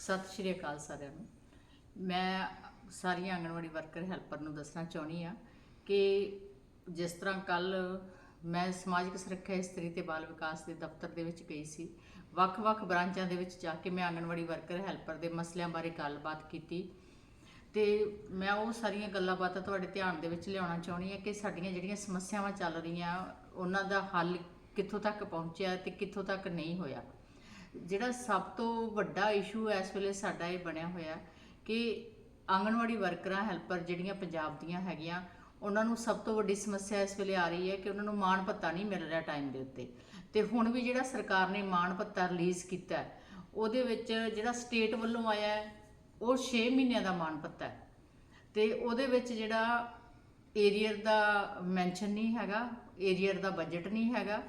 ਸਤਿ ਸ਼੍ਰੀ ਅਕਾਲ ਸਾਰਿਆਂ ਨੂੰ। ਮੈਂ ਸਾਰੀਆਂ ਆਂਗਣਵਾੜੀ ਵਰਕਰ ਹੈਲਪਰ ਨੂੰ ਦੱਸਣਾ ਚਾਹੁੰਦੀ ਆ ਕਿ ਜਿਸ ਤਰ੍ਹਾਂ ਕੱਲ ਮੈਂ ਸਮਾਜਿਕ ਸੁਰੱਖਿਆ ਇਸਤਰੀ ਤੇ ਬਾਲ ਵਿਕਾਸ ਦੇ ਦਫ਼ਤਰ ਦੇ ਵਿੱਚ ਗਈ ਸੀ, ਵੱਖ-ਵੱਖ ਬ੍ਰਾਂਚਾਂ ਦੇ ਵਿੱਚ ਜਾ ਕੇ ਮੈਂ ਆਂਗਣਵਾੜੀ ਵਰਕਰ ਹੈਲਪਰ ਦੇ ਮਸਲਿਆਂ ਬਾਰੇ ਗੱਲਬਾਤ ਕੀਤੀ ਤੇ ਮੈਂ ਉਹ ਸਾਰੀਆਂ ਗੱਲਾਂ ਬਾਤਾਂ ਤੁਹਾਡੇ ਧਿਆਨ ਦੇ ਵਿੱਚ ਲਿਆਉਣਾ ਚਾਹੁੰਦੀ ਹਾਂ ਕਿ ਸਾਡੀਆਂ ਜਿਹੜੀਆਂ ਸਮੱਸਿਆਵਾਂ ਚੱਲ ਰਹੀਆਂ, ਉਹਨਾਂ ਦਾ ਹੱਲ ਕਿੱਥੋਂ ਤੱਕ ਪਹੁੰਚਿਆ ਤੇ ਕਿੱਥੋਂ ਤੱਕ ਨਹੀਂ ਹੋਇਆ। ਜਿਹੜਾ ਸਭ ਤੋਂ ਵੱਡਾ ਇਸ਼ੂ ਇਸ ਵੇਲੇ ਸਾਡਾ ਇਹ ਬਣਿਆ ਹੋਇਆ ਕਿ ਆਂਗਣਵਾੜੀ ਵਰਕਰਾਂ ਹੈਲਪਰ ਜਿਹੜੀਆਂ ਪੰਜਾਬ ਦੀਆਂ ਹੈਗੀਆਂ, ਉਹਨਾਂ ਨੂੰ ਸਭ ਤੋਂ ਵੱਡੀ ਸਮੱਸਿਆ ਇਸ ਵੇਲੇ ਆ ਰਹੀ ਹੈ ਕਿ ਉਹਨਾਂ ਨੂੰ ਮਾਣ ਭੱਤਾ ਨਹੀਂ ਮਿਲ ਰਿਹਾ ਟਾਈਮ ਦੇ ਉੱਤੇ। ਤੇ ਹੁਣ ਵੀ ਜਿਹੜਾ ਸਰਕਾਰ ਨੇ ਮਾਣ ਭੱਤਾ ਰਿਲੀਜ਼ ਕੀਤਾ ਉਹਦੇ ਵਿੱਚ ਜਿਹੜਾ ਸਟੇਟ ਵੱਲੋਂ ਆਇਆ ਉਹ 6 ਮਹੀਨਿਆਂ ਦਾ ਮਾਣ ਭੱਤਾ ਹੈ। ਤੇ ਉਹਦੇ ਵਿੱਚ ਜਿਹੜਾ ਏਰੀਅਰ ਦਾ ਮੈਂਸ਼ਨ ਨਹੀਂ ਹੈਗਾ ਏਰੀਅਰ ਦਾ ਬਜਟ ਨਹੀਂ ਹੈਗਾ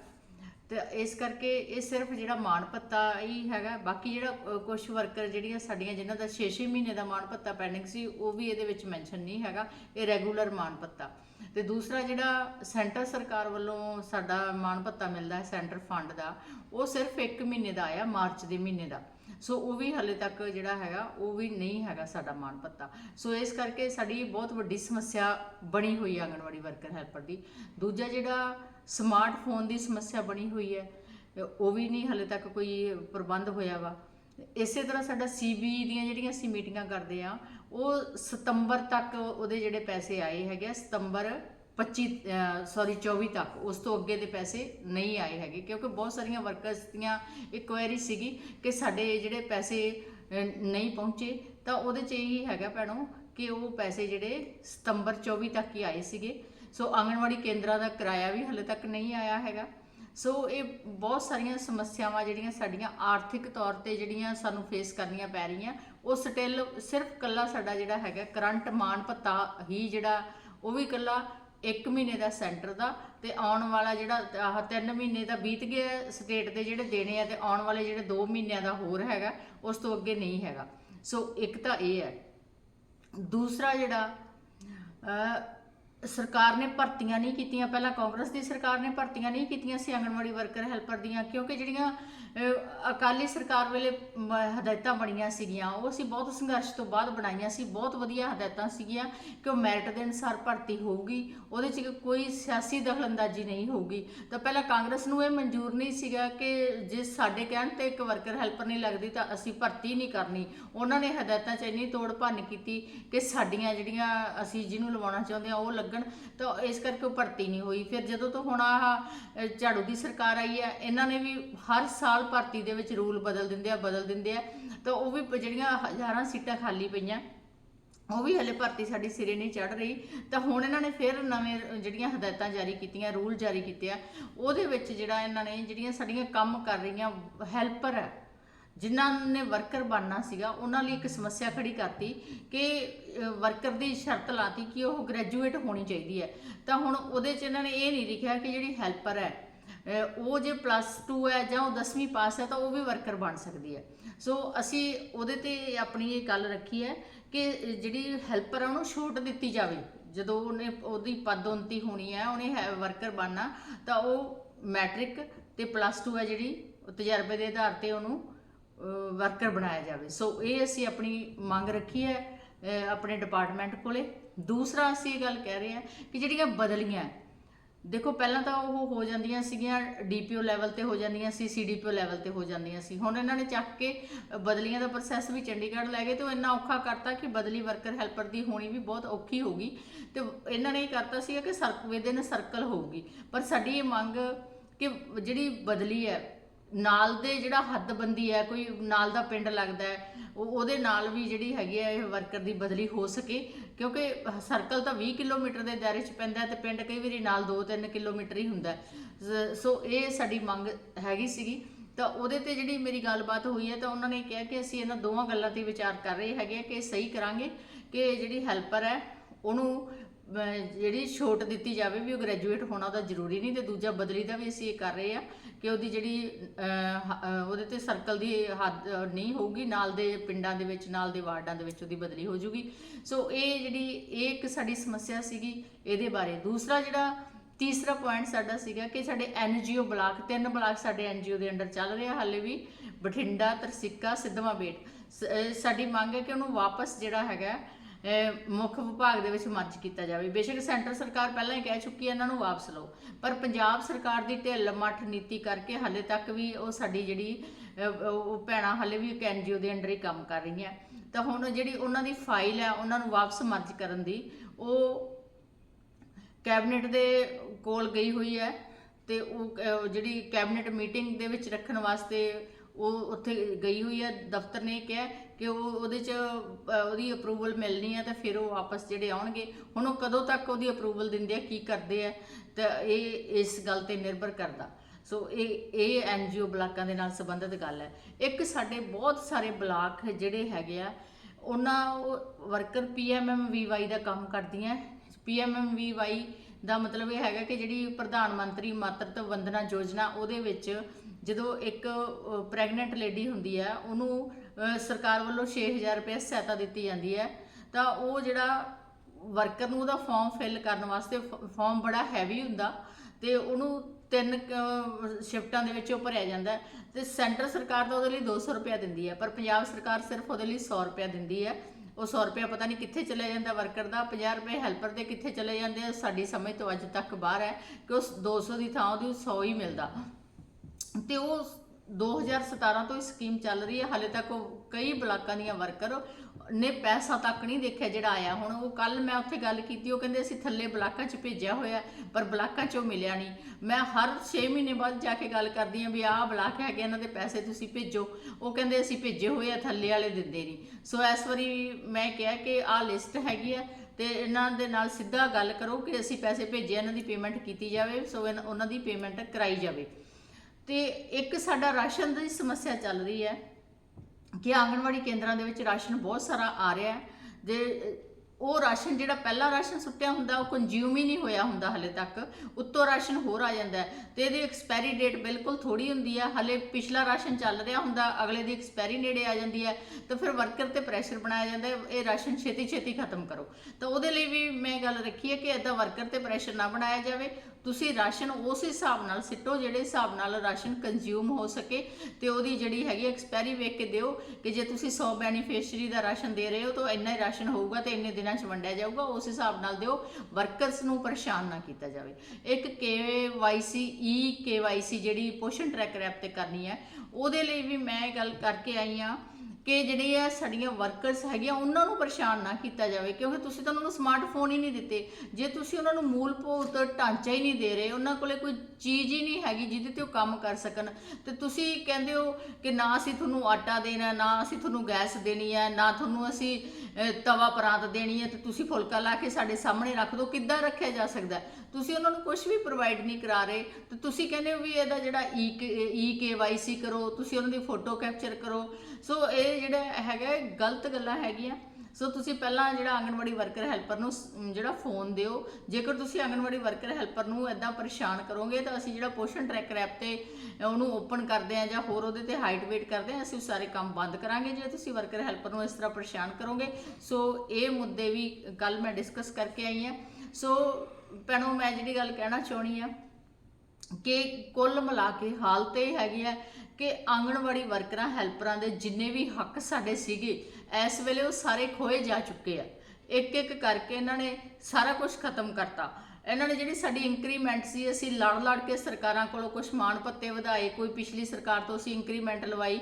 ਤੇ ਇਸ ਕਰਕੇ ਇਹ ਸਿਰਫ ਜਿਹੜਾ ਮਾਣ ਭੱਤਾ ਹੀ ਹੈਗਾ, ਬਾਕੀ ਜਿਹੜਾ ਕੁਝ ਵਰਕਰ ਜਿਹੜੀਆਂ ਸਾਡੀਆਂ ਜਿਨ੍ਹਾਂ ਦਾ 6-6 ਮਹੀਨੇ ਦਾ ਮਾਣ ਭੱਤਾ ਪੈਂਡਿੰਗ ਸੀ, ਉਹ ਵੀ ਇਹਦੇ ਵਿੱਚ ਮੈਂਸ਼ਨ ਨਹੀਂ ਹੈਗਾ, ਇਹ ਰੈਗੂਲਰ ਮਾਣ ਭੱਤਾ। ਤੇ ਦੂਸਰਾ ਜਿਹੜਾ ਸੈਂਟਰ ਸਰਕਾਰ ਵੱਲੋਂ ਸਾਡਾ ਮਾਣ ਭੱਤਾ ਮਿਲਦਾ ਹੈ, ਸੈਂਟਰ ਫੰਡ ਦਾ, ਉਹ ਸਿਰਫ 1 ਮਹੀਨੇ ਦਾ ਆਇਆ, ਮਾਰਚ ਦੇ ਮਹੀਨੇ ਦਾ। ਸੋ ਉਹ ਵੀ ਹਲੇ ਤੱਕ ਜਿਹੜਾ ਹੈਗਾ, ਉਹ ਵੀ ਨਹੀਂ ਹੈਗਾ ਸਾਡਾ ਮਾਣ ਭੱਤਾ। ਸੋ ਇਸ ਕਰਕੇ ਸਾਡੀ ਬਹੁਤ ਵੱਡੀ ਸਮੱਸਿਆ ਬਣੀ ਹੋਈ ਆਂਗਣਵਾੜੀ ਵਰਕਰ ਹੈਲਪਰ ਦੀ। ਦੂਜਾ ਜਿਹੜਾ ਸਮਾਰਟਫੋਨ ਦੀ ਸਮੱਸਿਆ ਬਣੀ ਹੋਈ ਹੈ ਉਹ ਵੀ ਨਹੀਂ ਹਲੇ ਤੱਕ ਕੋਈ ਪ੍ਰਬੰਧ ਹੋਇਆ ਵਾ। ਇਸੇ ਤਰ੍ਹਾਂ ਸਾਡਾ ਸੀਬੀ ਦੀਆਂ ਜਿਹੜੀਆਂ ਅਸੀਂ ਮੀਟਿੰਗਾਂ ਕਰਦੇ ਆ ਉਹ ਸਤੰਬਰ ਤੱਕ ਉਹਦੇ ਜਿਹੜੇ ਪੈਸੇ ਆਏ ਹੈਗੇ ਆ, ਸਤੰਬਰ 25 ਸੌਰੀ 24 ਤੱਕ ਉਸ ਤੋਂ ਅੱਗੇ ਦੇ ਪੈਸੇ ਨਹੀਂ ਆਏ ਹੈਗੇ ਕਿਉਂਕਿ ਬਹੁਤ ਸਾਰੀਆਂ ਵਰਕਰਸ ਦੀਆਂ ਇਨਕੁਆਇਰੀ ਸੀਗੀ ਕਿ ਸਾਡੇ ਜਿਹੜੇ ਪੈਸੇ ਨਹੀਂ ਪਹੁੰਚੇ ਤਾਂ ਉਹਦੇ 'ਚ ਇਹੀ ਹੈਗਾ ਭੈਣੋ ਕਿ ਉਹ ਪੈਸੇ ਜਿਹੜੇ ਸਤੰਬਰ 24 ਤੱਕ ਹੀ ਆਏ ਸੀਗੇ। ਸੋ ਆਂਗਣਵਾੜੀ ਕੇਂਦਰਾਂ ਦਾ ਕਿਰਾਇਆ ਵੀ ਹਲੇ ਤੱਕ ਨਹੀਂ ਆਇਆ ਹੈਗਾ। ਸੋ ਇਹ ਬਹੁਤ ਸਾਰੀਆਂ ਸਮੱਸਿਆਵਾਂ ਜਿਹੜੀਆਂ ਸਾਡੀਆਂ ਆਰਥਿਕ ਤੌਰ ਤੇ ਜਿਹੜੀਆਂ ਸਾਨੂੰ ਫੇਸ ਕਰਨੀਆਂ ਪੈ ਰਹੀਆਂ, ਉਹ ਸਟਿਲ ਸਿਰਫ ਕੱਲਾ ਸਾਡਾ ਜਿਹੜਾ ਹੈਗਾ, ਕਰੰਟ ਮਾਨ ਭੱਤਾ ਹੀ ਜਿਹੜਾ, ਉਹ ਵੀ ਕੱਲਾ 1 ਮਹੀਨੇ ਦਾ ਸੈਂਟਰ ਦਾ ਤੇ ਆਉਣ ਵਾਲਾ ਜਿਹੜਾ, ਆਹ 3 ਮਹੀਨੇ ਦਾ ਬੀਤ ਗਿਆ ਸਟੇਟ ਦੇ ਜਿਹੜੇ ਦੇਣੇ ਆ ਤੇ ਆਉਣ ਵਾਲੇ ਜਿਹੜੇ 2 ਮਹੀਨਿਆਂ ਦਾ ਹੋਰ ਹੈਗਾ, ਉਸ ਤੋਂ ਅੱਗੇ ਨਹੀਂ ਹੈਗਾ। ਸੋ ਇੱਕ ਤਾਂ ਇਹ ਹੈ। ਦੂਸਰਾ ਜਿਹੜਾ ਸਰਕਾਰ ਨੇ ਭਰਤੀਆਂ ਨਹੀਂ ਕੀਤੀਆਂ। ਪਹਿਲਾਂ ਕਾਂਗਰਸ ਦੀ ਸਰਕਾਰ ਨੇ ਭਰਤੀਆਂ ਨਹੀਂ ਕੀਤੀਆਂ ਸੀ ਆਂਗਣਵਾੜੀ ਵਰਕਰ, ਹੈਲਪਰ ਦੀਆਂ, ਕਿਉਂਕਿ ਜਿਹੜੀਆਂ ਅਕਾਲੀ ਸਰਕਾਰ ਵੇਲੇ ਹਦਾਇਤਾਂ ਬਣੀਆਂ ਸੀਗੀਆਂ, ਉਹ ਅਸੀਂ ਬਹੁਤ ਸੰਘਰਸ਼ ਤੋਂ ਬਾਅਦ ਬਣਾਈਆਂ ਸੀ, ਬਹੁਤ ਵਧੀਆ ਹਦਾਇਤਾਂ ਸੀਗੀਆਂ ਕਿ ਉਹ ਮੈਰਿਟ ਦੇ ਅਨੁਸਾਰ ਭਰਤੀ ਹੋਊਗੀ, ਉਹਦੇ 'ਚ ਕੋਈ ਸਿਆਸੀ ਦਖਲਅੰਦਾਜ਼ੀ ਨਹੀਂ ਹੋਊਗੀ। ਤਾਂ ਪਹਿਲਾਂ ਕਾਂਗਰਸ ਨੂੰ ਇਹ ਮਨਜ਼ੂਰ ਨਹੀਂ ਸੀਗਾ ਕਿ ਜੇ ਸਾਡੇ ਕਹਿਣ ਤੇ ਇੱਕ ਵਰਕਰ, ਹੈਲਪਰ ਨਹੀਂ ਲੱਗਦੀ ਤਾਂ ਅਸੀਂ ਭਰਤੀ ਨਹੀਂ ਕਰਨੀ। ਉਹਨਾਂ ਨੇ ਹਦਾਇਤਾਂ 'ਚ ਇੰਨੀ ਤੋੜ ਭੰਨ ਕੀਤੀ ਕਿ ਸਾਡੀਆਂ ਜਿਹੜੀਆਂ ਅਸੀਂ ਜਿਹਨੂੰ ਲਵਾਉਣਾ ਚਾਹੁੰਦੇ ਆ ਉਹ ਲੱਗਣ ਤਾਂ ਇਸ ਕਰਕੇ ਉਹ ਭਰਤੀ ਨਹੀਂ ਹੋਈ। ਫਿਰ ਜਦੋਂ ਤੋਂ ਹੁਣ ਆਹ ਅ, ਝਾੜੂ ਦੀ ਸਰਕਾਰ ਆਈ ਹੈ ਇਹਨਾਂ ਨੇ ਵੀ ਹਰ ਸਾਲ ਭਰਤੀ ਦੇ ਵਿੱਚ ਰੂਲ ਬਦਲ ਦਿੰਦੇ ਆ ਬਦਲ ਦਿੰਦੇ ਆ। ਤਾਂ ਉਹ ਵੀ ਜਿਹੜੀਆਂ ਹਜ਼ਾਰਾਂ ਸੀਟਾਂ ਖਾਲੀ ਪਈਆਂ ਉਹ ਵੀ ਹਲੇ ਭਰਤੀ ਸਾਡੀ ਸਿਰੇ ਨਹੀਂ ਚੜ ਰਹੀ। ਤਾਂ ਹੁਣ ਇਹਨਾਂ ਨੇ ਫਿਰ ਨਵੇਂ ਜਿਹੜੀਆਂ ਹਦਾਇਤਾਂ ਜਾਰੀ ਕੀਤੀਆਂ ਰੂਲ ਜਾਰੀ ਕੀਤੇ ਆ ਉਹਦੇ ਵਿੱਚ ਜਿਹੜਾ ਇਹਨਾਂ ਨੇ ਜਿਹੜੀਆਂ ਸਾਡੀਆਂ ਕੰਮ ਕਰ ਰਹੀਆਂ ਹੈਲਪਰ ਹੈ ਜਿਨ੍ਹਾਂ ਨੇ ਵਰਕਰ ਬਣਨਾ ਸੀਗਾ, ਉਹਨਾਂ ਲਈ ਇੱਕ ਸਮੱਸਿਆ ਖੜੀ ਕਰਤੀ ਕਿ ਵਰਕਰ ਦੀ ਸ਼ਰਤ ਲਾਤੀ ਕਿ ਉਹ ਗ੍ਰੈਜੂਏਟ ਹੋਣੀ ਚਾਹੀਦੀ ਹੈ। ਤਾਂ ਹੁਣ ਉਹਦੇ 'ਚ ਇਹਨਾਂ ਨੇ ਇਹ ਨਹੀਂ ਲਿਖਿਆ ਕਿ ਜਿਹੜੀ ਹੈਲਪਰ ਹੈ ਉਹ ਜੇ ਪਲੱਸ 2 ਹੈ ਜਾਂ ਉਹ 10ਵੀਂ ਪਾਸ ਹੈ ਤਾਂ ਉਹ ਵੀ ਵਰਕਰ ਬਣ ਸਕਦੀ ਹੈ। ਸੋ ਅਸੀਂ ਉਹਦੇ ਤੇ ਆਪਣੀ ਇਹ ਗੱਲ ਰੱਖੀ ਹੈ ਕਿ ਜਿਹੜੀ ਹੈਲਪਰ ਆ ਉਹਨੂੰ ਛੂਟ ਦਿੱਤੀ ਜਾਵੇ। ਜਦੋਂ ਉਹਨੇ ਉਹਦੀ ਪਦੋਨਤੀ ਹੋਣੀ ਹੈ, ਉਹਨੇ ਵਰਕਰ ਬਣਨਾ, ਤਾਂ ਉਹ ਮੈਟ੍ਰਿਕ ਤੇ ਪਲੱਸ 2 ਹੈ ਜਿਹੜੀ, ਤਜਰਬੇ ਦੇ ਆਧਾਰ ਤੇ ਉਹਨੂੰ ਵਰਕਰ ਬਣਾਇਆ ਜਾਵੇ। ਸੋ ਇਹ ਅਸੀਂ ਆਪਣੀ ਮੰਗ ਰੱਖੀ ਹੈ ਆਪਣੇ ਡਿਪਾਰਟਮੈਂਟ ਕੋਲੇ। ਦੂਸਰਾ ਅਸੀਂ ਇਹ ਗੱਲ ਕਹਿ ਰਹੇ ਹਾਂ ਕਿ ਜਿਹੜੀਆਂ ਬਦਲੀਆਂ, ਦੇਖੋ ਪਹਿਲਾਂ ਤਾਂ ਉਹ ਹੋ ਜਾਂਦੀਆਂ ਸੀਗੀਆਂ ਡੀਪੀਓ ਲੈਵਲ ਤੇ ਹੋ ਜਾਂਦੀਆਂ ਸੀ ਸੀਡੀਪੀਓ ਲੈਵਲ ਤੇ ਹੋ ਜਾਂਦੀਆਂ ਸੀ। ਹੁਣ ਇਹਨਾਂ ਨੇ ਚੱਕ ਕੇ ਬਦਲੀਆਂ ਦਾ ਪ੍ਰੋਸੈਸ ਵੀ ਚੰਡੀਗੜ੍ਹ ਲੈ ਗਏ ਤੇ ਉਹ ਇੰਨਾ ਔਖਾ ਕਰਤਾ ਕਿ ਬਦਲੀ ਵਰਕਰ ਹੈਲਪਰ ਦੀ ਹੋਣੀ ਵੀ ਬਹੁਤ ਔਖੀ ਹੋ ਗਈ। ਤੇ ਇਹਨਾਂ ਨੇ ਇਹ ਕਰਤਾ ਸੀਗਾ ਕਿ ਸਰਕ ਵਿਦਿਨ ਸਰਕਲ ਹੋਊਗੀ। ਪਰ ਸਾਡੀ ਇਹ ਮੰਗ ਕਿ ਜਿਹੜੀ ਬਦਲੀ ਹੈ ਨਾਲ ਦੇ ਜਿਹੜਾ ਹੱਦਬੰਦੀ ਹੈ, ਕੋਈ ਨਾਲ ਦਾ ਪਿੰਡ ਲੱਗਦਾ ਹੈ, ਉਹ ਉਹਦੇ ਨਾਲ ਵੀ ਜਿਹੜੀ ਹੈਗੀ ਹੈ, ਇਹ ਵਰਕਰ ਦੀ ਬਦਲੀ ਹੋ ਸਕੇ। ਕਿਉਂਕਿ ਸਰਕਲ ਤਾਂ 20 ਕਿਲੋਮੀਟਰ ਦੇ ਦਾਇਰੇ 'ਚ ਪੈਂਦਾ ਹੈ ਤੇ ਪਿੰਡ ਕਈ ਵਾਰੀ ਨਾਲ 2-3 ਕਿਲੋਮੀਟਰ ਹੀ ਹੁੰਦਾ ਹੈ। ਸੋ ਇਹ ਸਾਡੀ ਮੰਗ ਹੈਗੀ ਸੀਗੀ। ਤਾਂ ਉਹਦੇ ਤੇ ਜਿਹੜੀ ਮੇਰੀ ਗੱਲਬਾਤ ਹੋਈ ਹੈ, ਤਾਂ ਉਹਨਾਂ ਨੇ ਕਿਹਾ ਕਿ ਅਸੀਂ ਇਹਨਾਂ ਦੋਵਾਂ ਗੱਲਾਂ ਤੇ ਵਿਚਾਰ ਕਰ ਰਹੇ ਹੈਗੇ ਆ ਕਿ ਸਹੀ ਕਰਾਂਗੇ ਕਿ ਜਿਹੜੀ ਹੈਲਪਰ ਹੈ, ਉਹਨੂੰ ਜਿਹੜੀ ਛੋਟ ਦਿੱਤੀ ਜਾਵੇ ਵੀ ਉਹ ਗ੍ਰੈਜੂਏਟ ਹੋਣਾ ਉਹਦਾ ਜ਼ਰੂਰੀ ਨਹੀਂ ਤੇ ਦੂਜਾ ਬਦਲੀ ਦਾ ਵੀ ਅਸੀਂ ਇਹ ਕਰ ਰਹੇ ਆ ਕਿ ਉਹਦੀ ਜਿਹੜੀ ਉਹਦੇ ਤੇ ਸਰਕਲ ਦੀ ਹੱਦ ਨਹੀਂ ਹੋਊਗੀ, ਨਾਲ ਦੇ ਪਿੰਡਾਂ ਦੇ ਵਿੱਚ, ਨਾਲ ਦੇ ਵਾਰਡਾਂ ਦੇ ਵਿੱਚ ਉਹਦੀ ਬਦਲੀ ਹੋ ਜੂਗੀ। ਸੋ ਇਹ ਜਿਹੜੀ, ਇਹ ਇੱਕ ਸਾਡੀ ਸਮੱਸਿਆ ਸੀਗੀ ਇਹਦੇ ਬਾਰੇ। ਦੂਸਰਾ ਜਿਹੜਾ, ਤੀਸਰਾ ਪੁਆਇੰਟ ਸਾਡਾ ਸੀਗਾ ਕਿ ਸਾਡੇ ਐਨਜੀਓ ਬਲਾਕ, ਤਿੰਨ ਬਲਾਕ ਸਾਡੇ ਐਨਜੀਓ ਦੇ ਅੰਡਰ ਚੱਲ ਰਿਹਾ ਹਾਲੇ ਵੀ। ਬਠਿੰਡਾ, ਤਰਸਿੱਕਾ, ਸਿੱਧਵਾਂ ਬੇਟ। ਸ- ਸਾਡੀ ਮੰਗ ਹੈ ਕਿ ਉਹਨੂੰ ਵਾਪਸ ਜਿਹੜਾ ਹੈਗਾ ਮੁੱਖ ਵਿਭਾਗ ਦੇ ਵਿੱਚ ਮਰਜ ਕੀਤਾ ਜਾਵੇ। ਬੇਸ਼ੱਕ ਸੈਂਟਰ ਸਰਕਾਰ ਪਹਿਲਾਂ ਹੀ ਕਹਿ ਚੁੱਕੀ ਹੈ ਇਹਨਾਂ ਨੂੰ ਵਾਪਸ ਲਓ। ਪਰ ਪੰਜਾਬ ਸਰਕਾਰ ਦੀ ਢਿੱਲ ਮੱਠ ਨੀਤੀ ਕਰਕੇ ਹਾਲੇ ਤੱਕ ਵੀ ਉਹ ਸਾਡੀ ਜਿਹੜੀ ਉਹ ਭੈਣਾਂ ਹਾਲੇ ਵੀ ਇੱਕ ਐਨਜੀਓ ਦੇ ਅੰਡਰ ਹੀ ਕੰਮ ਕਰ ਰਹੀਆਂ। ਤਾਂ ਹੁਣ ਜਿਹੜੀ ਉਹਨਾਂ ਦੀ ਫਾਈਲ ਹੈ ਉਹਨਾਂ ਨੂੰ ਵਾਪਸ ਮਰਜ ਕਰਨ ਦੀ ਉਹ ਕੈਬਨਿਟ ਦੇ ਕੋਲ ਗਈ ਹੋਈ ਹੈ ਤੇ ਉਹ ਅਹ, ਜਿਹੜੀ ਕੈਬਨਿਟ ਮੀਟਿੰਗ ਦੇ ਵਿੱਚ ਰੱਖਣ ਵਾਸਤੇ ਉਹ ਉੱਥੇ ਗਈ ਹੋਈ ਹੈ ਦਫ਼ਤਰ ਨੇ ਕਿਹਾ ਕਿ ਉਹ ਉਹਦੇ ਚ ਅਹ, ਉਹਦੀ ਅਪਰੂਵਲ ਮਿਲਣੀ ਹੈ ਤਾਂ ਫਿਰ ਉਹ ਵਾਪਸ ਜਿਹੜੇ ਆਉਣਗੇ। ਹੁਣ ਉਹ ਕਦੋਂ ਤੱਕ ਉਹਦੀ ਅਪਰੂਵਲ ਦਿੰਦੇ ਆ ਕੀ ਕਰਦੇ ਆ ਤਾਂ ਇਹ ਇਸ ਗੱਲ ਤੇ ਨਿਰਭਰ ਕਰਦਾ। ਸੋ ਇਹ ਇਹ ਐਨਜੀਓ ਬਲਾਕਾਂ ਦੇ ਨਾਲ ਸੰਬੰਧਿਤ ਗੱਲ ਹੈ। ਇੱਕ ਸਾਡੇ ਬਹੁਤ ਸਾਰੇ ਬਲਾਕ ਜਿਹੜੇ ਹੈਗੇ ਆ ਉਹਨਾਂ ਉਹ ਵਰਕਰ ਪੀਐਮਐਮਵੀਵਾਈ ਦਾ ਕੰਮ ਕਰਦੀਆਂ। ਪੀਐਮਐਮਵੀਵਾਈ ਦਾ ਮਤਲਬ ਇਹ ਹੈਗਾ ਕਿ ਜਿਹੜੀ ਪ੍ਰਧਾਨ ਮੰਤਰੀ ਮਾਤਰਤ ਵੰਦਨਾ ਯੋਜਨਾ ਉਹਦੇ ਵਿੱਚ ਜਦੋਂ ਇੱਕ ਪ੍ਰੈਗਨੈਂਟ ਲੇਡੀ ਹੁੰਦੀ ਹੈ ਉਹਨੂੰ ਸਰਕਾਰ ਵੱਲੋਂ 6000 ਰੁਪਏ ਸਹਾਇਤਾ ਦਿੱਤੀ ਜਾਂਦੀ ਹੈ ਤਾਂ ਉਹ ਜਿਹੜਾ ਵਰਕਰ ਨੂੰ ਉਹਦਾ ਫਾਰਮ ਫਿਲ ਕਰਨ ਵਾਸਤੇ ਫਾਰਮ ਬੜਾ ਹੈਵੀ ਹੁੰਦਾ ਤੇ ਉਹਨੂੰ ਤਿੰਨ ਸ਼ਿਫਟਾਂ ਦੇ ਵਿੱਚ ਉਹ ਭਰਿਆ ਜਾਂਦਾ ਹੈ ਤੇ ਸੈਂਟਰ ਸਰਕਾਰ ਤਾਂ ਉਹਦੇ ਲਈ 200 ਰੁਪਏ ਦਿੰਦੀ ਹੈ ਪਰ ਪੰਜਾਬ ਸਰਕਾਰ ਸਿਰਫ ਉਹਦੇ ਲਈ 100 ਰੁਪਏ ਦਿੰਦੀ ਹੈ ਉਹ 100 ਰੁਪਏ ਪਤਾ ਨਹੀਂ ਕਿੱਥੇ ਚਲੇ ਜਾਂਦਾ ਵਰਕਰ ਦਾ 50 ਰੁਪਏ ਹੈਲਪਰ ਦੇ ਕਿੱਥੇ ਚਲੇ ਜਾਂਦੇ ਆ, ਸਾਡੀ ਸਮਝ ਤੋਂ ਅੱਜ ਤੱਕ ਬਾਹਰ ਹੈ ਕਿ ਉਸ 200 ਦੀ ਥਾਂ ਉਹਦੀ 100 ਹੀ ਮਿਲਦਾ। ਤੇ ਉਹ 2017 ਤੋਂ ਇਹ ਸਕੀਮ ਚੱਲ ਰਹੀ ਹੈ। ਹਾਲੇ ਤੱਕ ਉਹ ਕਈ ਬਲਾਕਾਂ ਦੀਆਂ ਵਰਕਰ ਨੇ ਪੈਸਾ ਤੱਕ ਨਹੀਂ ਦੇਖਿਆ ਜਿਹੜਾ ਆਇਆ। ਹੁਣ ਉਹ ਕੱਲ ਮੈਂ ਉੱਥੇ ਗੱਲ ਕੀਤੀ, ਉਹ ਕਹਿੰਦੇ ਅਸੀਂ ਥੱਲੇ ਬਲਾਕਾਂ 'ਚ ਭੇਜਿਆ ਹੋਇਆ, ਪਰ ਬਲਾਕਾਂ 'ਚੋਂ ਮਿਲਿਆ ਨਹੀਂ। ਮੈਂ ਹਰ 6 ਮਹੀਨੇ ਬਾਅਦ ਜਾ ਕੇ ਗੱਲ ਕਰਦੀ ਹਾਂ ਵੀ ਆਹ ਬਲਾਕ ਹੈਗੇ, ਇਹਨਾਂ ਦੇ ਪੈਸੇ ਤੁਸੀਂ ਭੇਜੋ। ਉਹ ਕਹਿੰਦੇ ਅਸੀਂ ਭੇਜੇ ਹੋਏ ਆ, ਥੱਲੇ ਵਾਲੇ ਦਿੰਦੇ ਨਹੀਂ। ਸੋ ਇਸ ਵਾਰੀ ਮੈਂ ਕਿਹਾ ਕਿ ਆਹ ਲਿਸਟ ਹੈਗੀ ਆ ਤੇ ਇਹਨਾਂ ਦੇ ਨਾਲ ਸਿੱਧਾ ਗੱਲ ਕਰੋ ਕਿ ਅਸੀਂ ਪੈਸੇ ਭੇਜੇ, ਇਹਨਾਂ ਦੀ ਪੇਮੈਂਟ ਕੀਤੀ ਜਾਵੇ, ਸੋ ਉਹਨਾਂ ਦੀ ਪੇਮੈਂਟ ਕਰਾਈ ਜਾਵੇ। ਤੇ ਇੱਕ ਸਾਡਾ ਰਾਸ਼ਨ ਦੀ ਸਮੱਸਿਆ ਚੱਲ ਰਹੀ ਹੈ ਕਿ ਆਂਗਣਵਾੜੀ ਕੇਂਦਰਾਂ ਦੇ ਵਿੱਚ ਰਾਸ਼ਨ ਬਹੁਤ ਸਾਰਾ ਆ ਰਿਹਾ ਹੈ। ਦੇ, ਉਹ ਰਾਸ਼ਨ ਜਿਹੜਾ ਪਹਿਲਾ ਰਾਸ਼ਨ ਸੁੱਟਿਆ ਹੁੰਦਾ, ਉਹ ਕੰਜ਼ਿਊਮ ਹੀ ਨਹੀਂ ਹੋਇਆ ਹੁੰਦਾ ਹਲੇ ਤੱਕ। ਉੱਤੋਂ ਰਾਸ਼ਨ ਹੋਰ ਆ ਜਾਂਦਾ ਹੈ ਤੇ ਇਹਦੀ ਐਕਸਪਾਇਰੀ ਡੇਟ ਬਿਲਕੁਲ ਥੋੜੀ ਹੁੰਦੀ ਆ ਹਲੇ ਪਿਛਲਾ ਰਾਸ਼ਨ ਚੱਲ ਰਿਹਾ ਹੁੰਦਾ, ਅਗਲੇ ਦੀ ਐਕਸਪਾਇਰੀ ਨੇੜੇ ਆ ਜਾਂਦੀ ਹੈ, ਤਾਂ ਫਿਰ ਵਰਕਰ ਤੇ ਪ੍ਰੈਸ਼ਰ ਬਣਾਇਆ ਜਾਂਦਾ ਇਹ ਰਾਸ਼ਨ ਛੇਤੀ ਛੇਤੀ ਖਤਮ ਕਰੋ। ਤਾਂ ਉਹਦੇ ਲਈ ਵੀ ਮੈਂ ਗੱਲ ਰੱਖੀ ਹੈ ਕਿ ਇਦਾਂ ਵਰਕਰ ਤੇ ਪ੍ਰੈਸ਼ਰ ਨਾ ਬਣਾਇਆ ਜਾਵੇ। ਤੁਸੀਂ ਰਾਸ਼ਨ ਉਸ ਹਿਸਾਬ ਨਾਲ ਸਿੱਟੋ ਜਿਹੜੇ ਹਿਸਾਬ ਨਾਲ ਰਾਸ਼ਨ ਕੰਜ਼ਿਊਮ ਹੋ ਸਕੇ ਤੇ ਉਹਦੀ ਜਿਹੜੀ ਹੈਗੀ ਐਕਸਪਾਇਰੀ ਵੇਖ ਕੇ ਦਿਓ ਕਿ ਜੇ ਤੁਸੀਂ 100 ਬੈਨੀਫੀਸ਼ੀਅਰੀ ਦਾ ਰਾਸ਼ਨ ਦੇ ਰਹੇ ਹੋ ਤਾਂ ਇੰਨਾ ਹੀ ਰਾਸ਼ਨ ਹੋਊਗਾ ਤੇ ਇੰਨੇ ਦਿਨਾਂ 'ਚ ਵੰਡਿਆ ਜਾਊਗਾ, ਉਸ ਹਿਸਾਬ ਨਾਲ ਦਿਓ ਵਰਕਰਸ ਨੂੰ ਪਰੇਸ਼ਾਨ ਨਾ ਕੀਤਾ ਜਾਵੇ। ਇੱਕ KYC ਈ KYC ਜਿਹੜੀ ਪੋਸ਼ਨ ਟਰੈਕਰ ਐਪ ਤੇ ਕਰਨੀ ਹੈ, ਉਹਦੇ ਲਈ ਵੀ ਮੈਂ ਇਹ ਗੱਲ ਕਰਕੇ ਆਈ ਆ ਕਿ ਜਿਹੜੇ ਆ ਸਾਡੀਆਂ ਵਰਕਰਸ ਹੈਗੀਆਂ, ਉਹਨਾਂ ਨੂੰ ਪਰੇਸ਼ਾਨ ਨਾ ਕੀਤਾ ਜਾਵੇ, ਕਿਉਂਕਿ ਤੁਸੀਂ ਤਾਂ ਉਹਨਾਂ ਨੂੰ ਸਮਾਰਟਫੋਨ ਹੀ ਨਹੀਂ ਦਿੱਤੇ। ਜੇ ਤੁਸੀਂ ਉਹਨਾਂ ਨੂੰ ਮੂਲਭੂਤ ਢਾਂਚਾ ਹੀ ਨਹੀਂ ਦੇ ਰਹੇ, ਉਹਨਾਂ ਕੋਲੇ ਕੋਈ ਚੀਜ਼ ਹੀ ਨਹੀਂ ਹੈਗੀ ਜਿਹਦੇ ਤੇ ਉਹ ਕੰਮ ਕਰ ਸਕਣ। ਤੇ ਤੁਸੀਂ ਕਹਿੰਦੇ ਹੋ ਕਿ ਨਾ ਅਸੀਂ ਤੁਹਾਨੂੰ ਆਟਾ ਦੇਣਾ, ਨਾ ਅਸੀਂ ਤੁਹਾਨੂੰ ਗੈਸ ਦੇਣੀ ਹੈ, ਨਾ ਤੁਹਾਨੂੰ ਅਸੀਂ ਅਹ, ਤਵਾ ਪਰਾਤ ਦੇਣੀ ਹੈ ਤੇ ਤੁਸੀਂ ਫੁਲਕਾ ਲਾ ਕੇ ਸਾਡੇ ਸਾਹਮਣੇ ਰੱਖ ਦਿਓ ਕਿੱਦਾਂ ਰੱਖਿਆ ਜਾ ਸਕਦਾ ਹੈ? ਤੁਸੀਂ ਉਹਨਾਂ ਨੂੰ ਕੁਝ ਵੀ ਪ੍ਰੋਵਾਈਡ ਨਹੀਂ ਕਰਾ ਰਹੇ ਤੇ ਤੁਸੀਂ ਕਹਿੰਦੇ ਹੋ ਵੀ ਇਹਦਾ ਜਿਹੜਾ ਈ ਈ ਕੇਵਾਈਸੀ ਕਰੋ ਤੁਸੀਂ ਉਹਨਾਂ ਦੀ ਫੋਟੋ ਕੈਪਚਰ ਕਰੋ ਸੋ ਇਹ ਜਿਹੜਾ ਹੈਗਾ ਇਹ ਗਲਤ ਗੱਲਾਂ ਹੈਗੀਆਂ ਸੋ ਤੁਸੀਂ ਪਹਿਲਾਂ ਜਿਹੜਾ ਆਂਗਣਵਾੜੀ ਵਰਕਰ ਹੈਲਪਰ ਨੂੰ ਸ- ਜਿਹੜਾ ਫੋਨ ਦਿਓ, ਜੇਕਰ ਤੁਸੀਂ ਆਂਗਣਵਾੜੀ ਵਰਕਰ ਹੈਲਪਰ ਨੂੰ ਇਦਾਂ ਪਰੇਸ਼ਾਨ ਕਰੋਗੇ, ਤਾਂ ਅਸੀਂ ਜਿਹੜਾ ਪੋਸ਼ਨ ਟਰੈਕਰ ਐਪ ਤੇ ਉਹਨੂੰ ਓਪਨ ਕਰਦੇ ਆ ਜਾਂ ਹੋਰ ਉਹਦੇ ਤੇ ਹਾਈਟ ਵੇਟ ਕਰਦੇ ਆ ਅਸੀਂ ਉਹ ਸਾਰੇ ਕੰਮ ਬੰਦ ਕਰਾਂਗੇ। ਜੇ ਤੁਸੀਂ ਵਰਕਰ ਹੈਲਪਰ ਨੂੰ ਇਸ ਤਰ੍ਹਾਂ ਪਰੇਸ਼ਾਨ ਕਰੋਗੇ, ਸੋ ਇਹ ਮੁੱਦੇ ਵੀ ਕੱਲ ਮੈਂ ਡਿਸਕਸ ਕਰਕੇ ਆਈ ਆ ਸੋ ਭੈਣੋ, ਮੈਂ ਜਿਹੜੀ ਗੱਲ ਕਹਿਣਾ ਚਾਹਣੀ ਆ ਕਿ ਕੁੱਲ ਮਿਲਾ ਕੇ ਹਾਲਤ ਇਹ ਹੈਗੀ ਹੈ ਕਿ ਆਂਗਣਵਾੜੀ ਵਰਕਰਾਂ, ਹੈਲਪਰਾਂ ਦੇ ਜਿੰਨੇ ਵੀ ਹੱਕ ਸਾਡੇ ਸੀਗੇ, ਇਸ ਵੇਲੇ ਉਹ ਸਾਰੇ ਖੋਏ ਜਾ ਚੁੱਕੇ ਆ। ਇੱਕ ਇੱਕ ਕਰਕੇ ਇਹਨਾਂ ਨੇ ਸਾਰਾ ਕੁਝ ਖਤਮ ਕਰਤਾ। ਇਹਨਾਂ ਨੇ ਜਿਹੜੀ ਸਾਡੀ ਇੰਕਰੀਮੈਂਟ ਸੀ, ਅਸੀਂ ਲੜ ਲੜ ਕੇ ਸਰਕਾਰਾਂ ਕੋਲੋਂ ਕੁਝ ਮਾਣ ਪੱਤੇ ਵਧਾਏ, ਕੋਈ ਪਿਛਲੀ ਸਰਕਾਰ ਤੋਂ ਅਸੀਂ ਇੰਕਰੀਮੈਂਟ ਲਵਾਈ,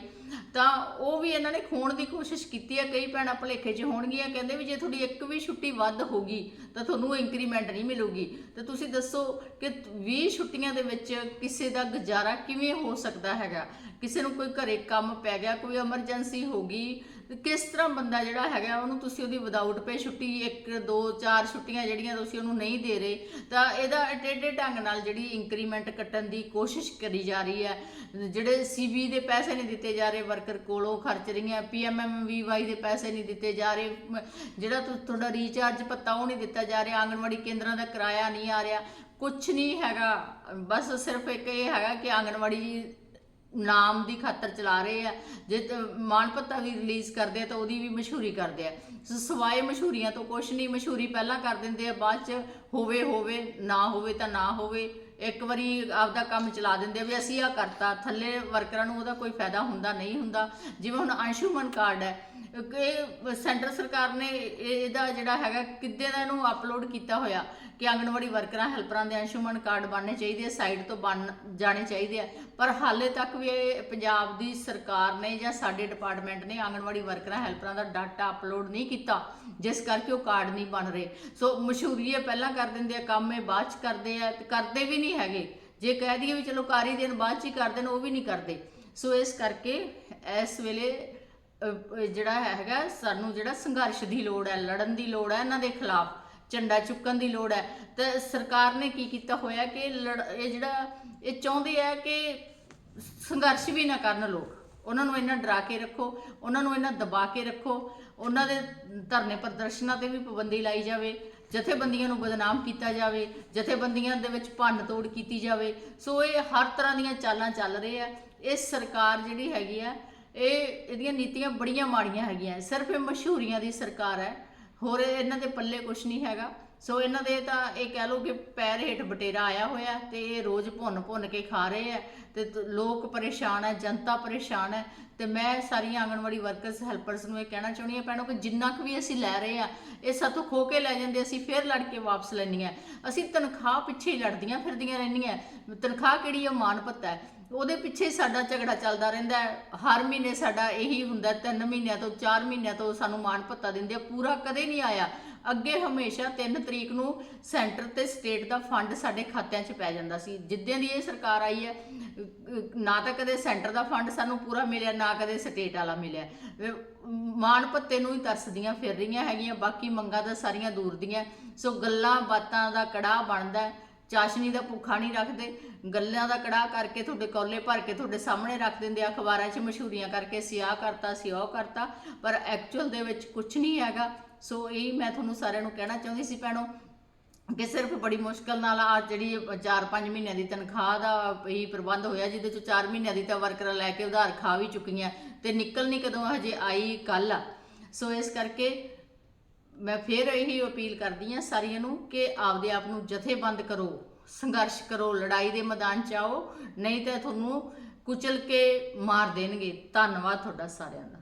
ਤਾਂ ਉਹ ਵੀ ਇਹਨਾਂ ਨੇ ਖੋਣ ਦੀ ਕੋਸ਼ਿਸ਼ ਕੀਤੀ ਹੈ। ਕਈ ਭੈਣਾਂ ਭਲੇਖੇ 'ਚ ਹੋਣਗੀਆਂ, ਕਹਿੰਦੇ ਵੀ ਜੇ ਤੁਹਾਡੀ ਇੱਕ ਵੀ ਛੁੱਟੀ ਵੱਧ ਹੋਗੀ ਤਾਂ ਤੁਹਾਨੂੰ ਇੰਕਰੀਮੈਂਟ ਨਹੀਂ ਮਿਲੂਗੀ। ਤੇ ਤੁਸੀਂ ਦੱਸੋ ਕਿ 20 ਛੁੱਟੀਆਂ ਦੇ ਵਿੱਚ ਕਿਸੇ ਦਾ ਗੁਜ਼ਾਰਾ ਕਿਵੇਂ ਹੋ ਸਕਦਾ ਹੈਗਾ? ਕਿਸੇ ਨੂੰ ਕੋਈ ਘਰੇ ਕੰਮ ਪੈ ਗਿਆ, ਕੋਈ ਐਮਰਜੈਂਸੀ ਹੋ ਗਈ ਕਿਸ ਤਰ੍ਹਾਂ ਬੰਦਾ ਜਿਹੜਾ ਹੈਗਾ ਉਹਨੂੰ ਤੁਸੀਂ ਉਹਦੀ ਵਿਦਆਊਟ ਪੇ ਛੁੱਟੀ 1 2 4 ਛੁੱਟੀਆਂ ਜਿਹੜੀਆਂ ਤੁਸੀਂ ਉਹਨੂੰ ਨਹੀਂ ਦੇ ਰਹੇ, ਤਾਂ ਇਹਦਾ ਟੇਢੇ ਢੰਗ ਨਾਲ ਜਿਹੜੀ ਇੰਕਰੀਮੈਂਟ ਕੱਟਣ ਦੀ ਕੋਸ਼ਿਸ਼ ਕਰੀ ਜਾ ਰਹੀ ਹੈ। ਜਿਹੜੇ ਸੀਬੀ ਦੇ ਪੈਸੇ ਨਹੀਂ ਦਿੱਤੇ ਜਾ ਰਹੇ ਵਰਕਰ ਕੋਲੋਂ ਖਰਚ ਰਹੀਆਂ ਪੀਐਮਐਮਵੀਵਾਈ ਦੇ ਪੈਸੇ ਨਹੀਂ ਦਿੱਤੇ ਜਾ ਰਹੇ ਜਿਹੜਾ ਤੁ- ਤੁਹਾਡਾ ਰੀਚਾਰਜ ਪੱਤਾ ਉਹ ਨਹੀਂ ਦਿੱਤਾ ਜਾ ਰਿਹਾ ਆਂਗਣਵਾੜੀ ਕੇਂਦਰਾਂ ਦਾ ਕਿਰਾਇਆ ਨਹੀਂ ਆ ਰਿਹਾ ਕੁਝ ਨਹੀਂ ਹੈਗਾ। ਬਸ ਸਿਰਫ ਇੱਕ ਇਹ ਹੈਗਾ ਕਿ ਆਂਗਣਵਾੜੀ ਨਾਮ ਦੀ ਖਾਤਰ ਚਲਾ ਰਹੇ ਆ। ਜੇ ਤ- ਮਾਣ ਪੱਤਾ ਵੀ ਰਿਲੀਜ਼ ਕਰਦੇ ਆ ਤਾਂ ਉਹਦੀ ਵੀ ਮਸ਼ਹੂਰੀ ਕਰਦੇ ਆ। ਸ- ਸਵਾਏ ਮਸ਼ਹੂਰੀਆਂ ਤੋਂ ਕੁਛ ਨਹੀਂ, ਮਸ਼ਹੂਰੀ ਪਹਿਲਾਂ ਕਰ ਦਿੰਦੇ ਆ, ਬਾਅਦ ਚ ਹੋਵੇ ਹੋਵੇ, ਨਾ ਹੋਵੇ ਤਾਂ ਨਾ ਹੋਵੇ। ਇੱਕ ਵਾਰੀ ਆਪਦਾ ਕੰਮ ਚਲਾ ਦਿੰਦੇ ਆ ਵੀ ਅਸੀਂ ਆ ਕਰਤਾ, ਥੱਲੇ ਵਰਕਰਾਂ ਨੂੰ ਉਹਦਾ ਕੋਈ ਫਾਇਦਾ ਹੁੰਦਾ, ਨਹੀਂ ਹੁੰਦਾ। ਜਿਵੇਂ ਹੁਣ ਅੰਸ਼ੂਮਨ ਕਾਰਡ ਹੈ ਇਹ ਸੈਂਟਰ ਸਰਕਾਰ ਨੇ ਇਹ- ਇਹਦਾ ਜਿਹੜਾ ਹੈਗਾ, ਕਿੱਦੇ ਦਾ ਇਹਨੂੰ ਅਪਲੋਡ ਕੀਤਾ ਹੋਇਆ ਕਿ ਆਂਗਣਵਾੜੀ ਵਰਕਰਾਂ ਹੈਲਪਰਾਂ ਦੇ ਅੰਸ਼ੂਮਨ ਕਾਰਡ ਬਣਨੇ ਚਾਹੀਦੇ ਆ ਸਾਈਟ ਤੋਂ ਬਣ ਜਾਣੇ ਚਾਹੀਦੇ ਆ। ਪਰ ਹਾਲੇ ਤੱਕ ਵੀ ਇਹ ਪੰਜਾਬ ਦੀ ਸਰਕਾਰ ਨੇ ਜਾਂ ਸਾਡੇ ਡਿਪਾਰਟਮੈਂਟ ਨੇ ਆਂਗਣਵਾੜੀ ਵਰਕਰਾਂ ਹੈਲਪਰਾਂ ਦਾ ਡਾਟਾ ਅਪਲੋਡ ਨਹੀਂ ਕੀਤਾ, ਜਿਸ ਕਰਕੇ ਉਹ ਕਾਰਡ ਨਹੀਂ ਬਣ ਰਹੇ। ਸੋ ਮਸ਼ਹੂਰੀ ਇਹ ਪਹਿਲਾਂ ਕਰ ਦਿੰਦੇ ਆ, ਕੰਮ ਇਹ ਬਾਅਦ ਚ ਕਰਦੇ ਆ ਤੇ ਕਰਦੇ ਵੀ ਨਹੀਂ ਹੈਗੇ। ਜੇ ਕਹਿ ਦਈਏ ਵੀ ਚਲੋ ਕਰ ਹੀ ਬਾਅਦ ਚ ਹੀ ਕਰ ਦੇਣ, ਉਹ ਵੀ ਨਹੀਂ ਕਰਦੇ। ਸੋ ਇਸ ਕਰਕੇ ਇਸ ਵੇਲੇ ਜਿਹੜਾ ਹੈਗਾ, ਸਾਨੂੰ ਜਿਹੜਾ ਸੰਘਰਸ਼ ਦੀ ਲੋੜ ਹੈ, ਲੜਨ ਦੀ ਲੋੜ ਹੈ, ਇਹਨਾਂ ਦੇ ਖਿਲਾਫ ਝੰਡਾ ਚੁੱਕਣ ਦੀ ਲੋੜ ਹੈ। ਤੇ ਸਰਕਾਰ ਨੇ ਕੀ ਕੀਤਾ ਹੋਇਆ ਕਿ ਲੜ- ਇਹ ਜਿਹੜਾ, ਇਹ ਚਾਹੁੰਦੇ ਆ ਕਿ ਸੰਘਰਸ਼ ਵੀ ਨਾ ਕਰਨ ਲੋਕ। ਉਹਨਾਂ ਨੂੰ ਇਹਨਾਂ ਡਰਾ ਕੇ ਰੱਖੋ, ਉਹਨਾਂ ਨੂੰ ਇਹਨਾਂ ਦਬਾ ਕੇ ਰੱਖੋ, ਉਹਨਾਂ ਦੇ ਧਰਨੇ ਪ੍ਰਦਰਸ਼ਨਾਂ ਤੇ ਵੀ ਪਾਬੰਦੀ ਲਾਈ ਜਾਵੇ। ਜਥੇਬੰਦੀਆਂ ਨੂੰ ਬਦਨਾਮ ਕੀਤਾ ਜਾਵੇ, ਜਥੇਬੰਦੀਆਂ ਦੇ ਵਿੱਚ ਭੰਨ ਤੋੜ ਕੀਤੀ ਜਾਵੇ। ਸੋ ਇਹ ਹਰ ਤਰ੍ਹਾਂ ਦੀਆਂ ਚਾਲਾਂ ਚੱਲ ਰਹੇ ਆ। ਇਹ ਸਰਕਾਰ ਜਿਹੜੀ ਹੈਗੀ ਆ, ਇਹ ਇਹਦੀਆਂ ਨੀਤੀਆਂ ਬੜੀਆਂ ਮਾੜੀਆਂ ਹੈਗੀਆਂ। ਸਿਰਫ ਇਹ ਮਸ਼ਹੂਰੀਆਂ ਦੀ ਸਰਕਾਰ ਹੈ। ਹੋਰ ਇਹਨਾਂ ਦੇ ਪੱਲੇ ਕੁਝ ਨਹੀਂ ਹੈਗਾ। ਸੋ ਇਹਨਾਂ ਦੇ ਤਾਂ ਇਹ ਕਹਿ ਲਓ ਕਿ ਪੈਰ ਹੇਠ ਬਟੇਰਾ ਆਇਆ ਹੋਇਆ ਤੇ ਇਹ ਰੋਜ਼ ਭੁੰਨ ਭੁੰਨ ਕੇ ਖਾ ਰਹੇ ਆ ਤੇ ਲੋਕ ਪਰੇਸ਼ਾਨ ਹੈ, ਜਨਤਾ ਪਰੇਸ਼ਾਨ ਹੈ ਤੇ ਮੈਂ ਸਾਰੀਆਂ ਆਂਗਣਵਾੜੀ ਵਰਕਰਸ, ਹੈਲਪਰਸ ਨੂੰ ਇਹ ਕਹਿਣਾ ਚਾਹੁੰਦੀ ਹਾਂ ਭੈਣੋ ਕਿ ਜਿੰਨਾ ਕੁ ਵੀ ਅਸੀਂ ਲੈ ਰਹੇ ਆ ਇਹ ਸਾਥੋਂ ਖੋ ਕੇ ਲੈ ਜਾਂਦੇ, ਅਸੀਂ ਫੇਰ ਲੜ ਕੇ ਵਾਪਸ ਲੈਣੀਆਂ ਅਸੀਂ ਤਨਖਾਹ ਪਿੱਛੇ ਹੀ ਲੜਦੀਆਂ ਫਿਰਦੀਆਂ ਰਹਿੰਦੀਆਂ ਤਨਖਾਹ ਕਿਹੜੀ ਆ ਮਾਨ ਭੱਤਾ ਹੈ। ਉਹਦੇ ਪਿੱਛੇ ਸਾਡਾ ਝਗੜਾ ਚੱਲਦਾ ਰਹਿੰਦਾ ਹਰ ਮਹੀਨੇ ਸਾਡਾ ਇਹੀ ਹੁੰਦਾ 3 ਮਹੀਨਿਆਂ ਤੋਂ 4 ਮਹੀਨਿਆਂ ਤੋਂ ਸਾਨੂੰ ਮਾਣ ਭੱਤਾ ਦਿੰਦੇ ਆ, ਪੂਰਾ ਕਦੇ ਨਹੀਂ ਆਇਆ। ਅੱਗੇ ਹਮੇਸ਼ਾ 3 ਤਰੀਕ ਨੂੰ ਸੈਂਟਰ ਤੇ ਸਟੇਟ ਦਾ ਫੰਡ ਸਾਡੇ ਖਾਤਿਆਂ 'ਚ ਪੈ ਜਾਂਦਾ ਸੀ। ਜਿੱਦਾਂ ਦੀ ਇਹ ਸਰਕਾਰ ਆਈ ਹੈ, ਨਾ ਤਾਂ ਕਦੇ ਸੈਂਟਰ ਦਾ ਫੰਡ ਸਾਨੂੰ ਪੂਰਾ ਮਿਲਿਆ, ਨਾ ਕਦੇ ਸਟੇਟ ਵਾਲਾ ਮਿਲਿਆ। ਅਹ ਮਾਣ ਭੱਤੇ ਨੂੰ ਹੀ ਤਰਸਦੀਆਂ ਫਿਰ ਰਹੀਆਂ ਹੈਗੀਆਂ, ਬਾਕੀ ਮੰਗਾਂ ਤਾਂ ਸਾਰੀਆਂ ਦੂਰ ਦੀਆਂ। ਸੋ ਗੱਲਾਂ ਬਾਤਾਂ ਦਾ ਕੜਾਹ ਬਣਦਾ ਚਾਸ਼ਨੀ ਦਾ ਭੁੱਖਾ ਨਹੀਂ ਰੱਖਦੇ। ਗੱਲਾਂ ਦਾ ਕੜਾਹ ਕਰਕੇ ਤੁਹਾਡੇ ਕੋਲੇ ਭਰ ਕੇ ਤੁਹਾਡੇ ਸਾਹਮਣੇ ਰੱਖ ਦਿੰਦੇ ਆ, ਅਖਬਾਰਾਂ 'ਚ ਮਸ਼ਹੂਰੀਆਂ ਕਰਕੇ ਸਿਆਹ ਕਰਤਾ ਅਸੀਂ ਕਰਤਾ, ਪਰ ਐਕਚੁਅਲ ਦੇ ਵਿੱਚ ਕੁਝ ਨਹੀਂ ਹੈਗਾ। ਸੋ ਇਹ ਮੈਂ ਤੁਹਾਨੂੰ ਸਾਰਿਆਂ ਨੂੰ ਕਹਿਣਾ ਚਾਹੁੰਦੀ ਸੀ ਭੈਣੋ ਕਿ ਸਿਰਫ ਬੜੀ ਮੁਸ਼ਕਲ ਨਾਲ ਆ ਜਿਹੜੀ 4-5 ਮਹੀਨਿਆਂ ਦੀ ਤਨਖਾਹ ਦਾ ਹੀ ਪ੍ਰਬੰਧ ਹੋਇਆ, ਜਿਹਦੇ ਚੋਂ 4 ਮਹੀਨਿਆਂ ਦੀ ਤਾਂ ਵਰਕਰਾਂ ਲੈ ਕੇ ਉਧਾਰ ਖਾ ਵੀ ਚੁੱਕੀਆਂ ਤੇ ਨਿਕਲਣੀ ਕਦੋਂ ਹਜੇ ਆਈ ਕੱਲ ਆ। ਸੋ ਇਸ ਕਰਕੇ ਮੈਂ ਫੇਰ ਇਹੀ ਅਪੀਲ ਕਰਦੀ ਹਾਂ ਸਾਰਿਆਂ ਨੂੰ ਕਿ ਆਪਦੇ ਆਪ ਨੂੰ ਜਥੇਬੰਦ ਕਰੋ, ਸੰਘਰਸ਼ ਕਰੋ, ਲੜਾਈ ਦੇ ਮੈਦਾਨ 'ਚ ਆਓ, ਨਹੀਂ ਤਾਂ ਤੁਹਾਨੂੰ ਕੁਚਲ ਕੇ ਮਾਰ ਦੇਣਗੇ। ਧੰਨਵਾਦ ਤੁਹਾਡਾ ਸਾਰਿਆਂ ਦਾ।